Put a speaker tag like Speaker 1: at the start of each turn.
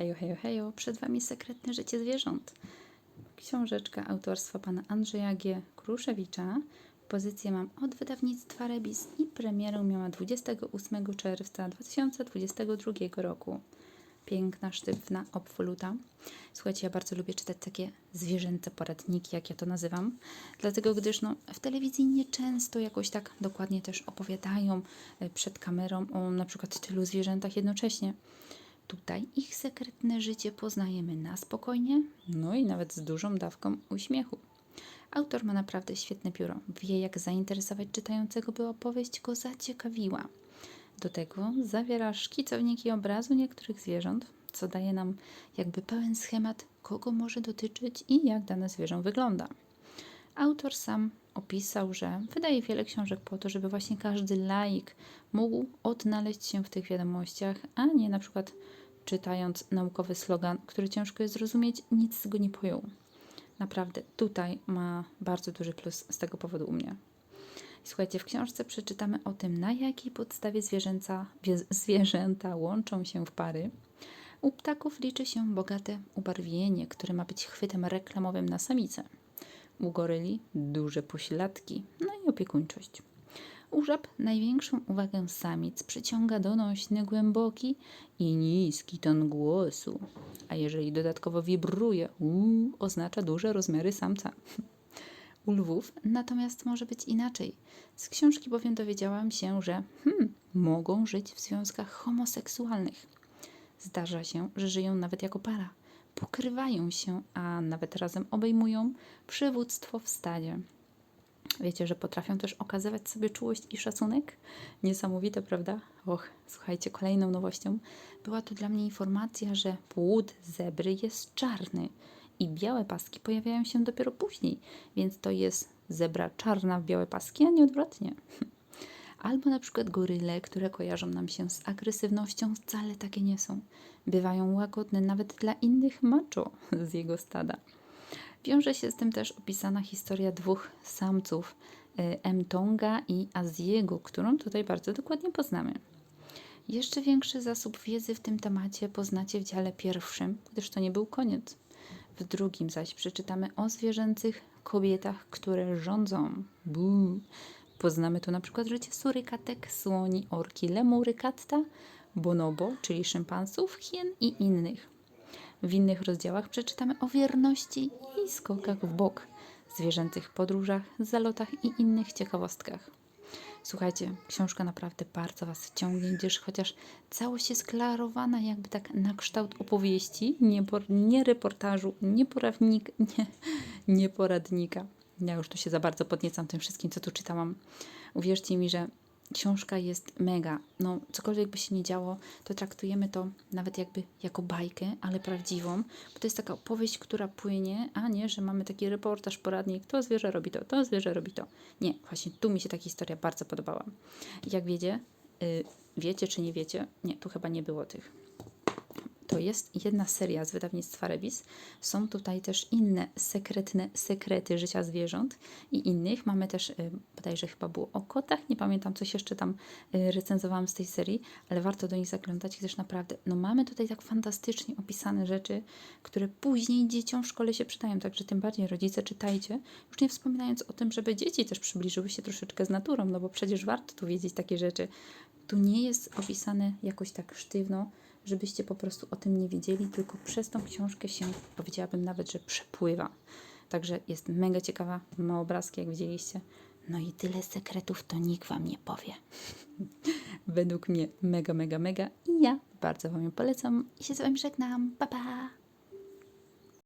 Speaker 1: Hejo, hejo, hejo, przed Wami Sekretne Życie Zwierząt. Książeczka autorstwa pana Andrzeja G. Kruszewicza. Pozycję mam od wydawnictwa Rebis i premierę miała 28 czerwca 2022 roku. Piękna, sztywna obwoluta. Słuchajcie, ja bardzo lubię czytać takie zwierzęce poradniki, jak ja to nazywam, dlatego gdyż no, w telewizji nieczęsto jakoś tak dokładnie też opowiadają e, przed kamerą o na przykład tylu zwierzętach jednocześnie. Tutaj ich sekretne życie poznajemy na spokojnie, no i nawet z dużą dawką uśmiechu. Autor ma naprawdę świetne pióro. Wie, jak zainteresować czytającego, by opowieść go zaciekawiła. Do tego zawiera szkicowniki obrazu niektórych zwierząt, co daje nam jakby pełen schemat, kogo może dotyczyć i jak dane zwierzę wygląda. Autor sam opisał, że wydaje wiele książek po to, żeby właśnie każdy laik mógł odnaleźć się w tych wiadomościach, a nie na przykład czytając naukowy slogan, który ciężko jest zrozumieć, nic z go nie pojął. Naprawdę, tutaj ma bardzo duży plus z tego powodu u mnie. Słuchajcie, w książce przeczytamy o tym, na jakiej podstawie zwierzęta, wie- zwierzęta łączą się w pary. U ptaków liczy się bogate ubarwienie, które ma być chwytem reklamowym na samicę. U goryli duże pośladki, no i opiekuńczość. U największą uwagę samic przyciąga donośny, głęboki i niski ton głosu, a jeżeli dodatkowo wibruje, uu, oznacza duże rozmiary samca. U lwów natomiast może być inaczej. Z książki bowiem dowiedziałam się, że hmm, mogą żyć w związkach homoseksualnych. Zdarza się, że żyją nawet jako para. Pokrywają się, a nawet razem obejmują przywództwo w stadzie. Wiecie, że potrafią też okazywać sobie czułość i szacunek? Niesamowite, prawda? Och, słuchajcie, kolejną nowością była tu dla mnie informacja, że płód zebry jest czarny i białe paski pojawiają się dopiero później, więc to jest zebra czarna w białe paski, a nie odwrotnie. Albo na przykład goryle, które kojarzą nam się z agresywnością, wcale takie nie są. Bywają łagodne nawet dla innych macho z jego stada. Wiąże się z tym też opisana historia dwóch samców, y, M. Tonga i Aziego, którą tutaj bardzo dokładnie poznamy. Jeszcze większy zasób wiedzy w tym temacie poznacie w dziale pierwszym, gdyż to nie był koniec. W drugim zaś przeczytamy o zwierzęcych kobietach, które rządzą. Buu. Poznamy tu na przykład życie surykatek, słoni, orki, lemury, katta, bonobo, czyli szympansów, hien i innych. W innych rozdziałach przeczytamy o wierności i skokach w bok, zwierzęcych podróżach, zalotach i innych ciekawostkach. Słuchajcie, książka naprawdę bardzo Was ciągnie, gdyż chociaż całość jest klarowana jakby tak na kształt opowieści, nie, por- nie reportażu, nie, porawnik, nie, nie poradnika. Ja już tu się za bardzo podniecam tym wszystkim, co tu czytałam. Uwierzcie mi, że książka jest mega. No, cokolwiek by się nie działo, to traktujemy to nawet jakby jako bajkę, ale prawdziwą, bo to jest taka opowieść, która płynie, a nie, że mamy taki reportaż, poradnik, to zwierzę robi to, to zwierzę robi to. Nie, właśnie tu mi się ta historia bardzo podobała. Jak wiecie, y, wiecie czy nie wiecie, nie, tu chyba nie było tych. Jest jedna seria z wydawnictwa Rebis. Są tutaj też inne sekretne sekrety życia zwierząt i innych. Mamy też, y, bodajże chyba było o kotach, nie pamiętam, coś jeszcze tam y, recenzowałam z tej serii, ale warto do nich zaglądać, gdyż naprawdę, no mamy tutaj tak fantastycznie opisane rzeczy, które później dzieciom w szkole się przydają, także tym bardziej rodzice czytajcie, już nie wspominając o tym, żeby dzieci też przybliżyły się troszeczkę z naturą, no bo przecież warto tu wiedzieć takie rzeczy. Tu nie jest opisane jakoś tak sztywno, żebyście po prostu o tym nie wiedzieli, tylko przez tą książkę się, powiedziałabym nawet, że przepływa. Także jest mega ciekawa, ma obrazki, jak widzieliście. No i tyle sekretów to nikt Wam nie powie. Według mnie mega, mega, mega i ja bardzo Wam ją polecam i się z Wami żegnam. Pa, pa!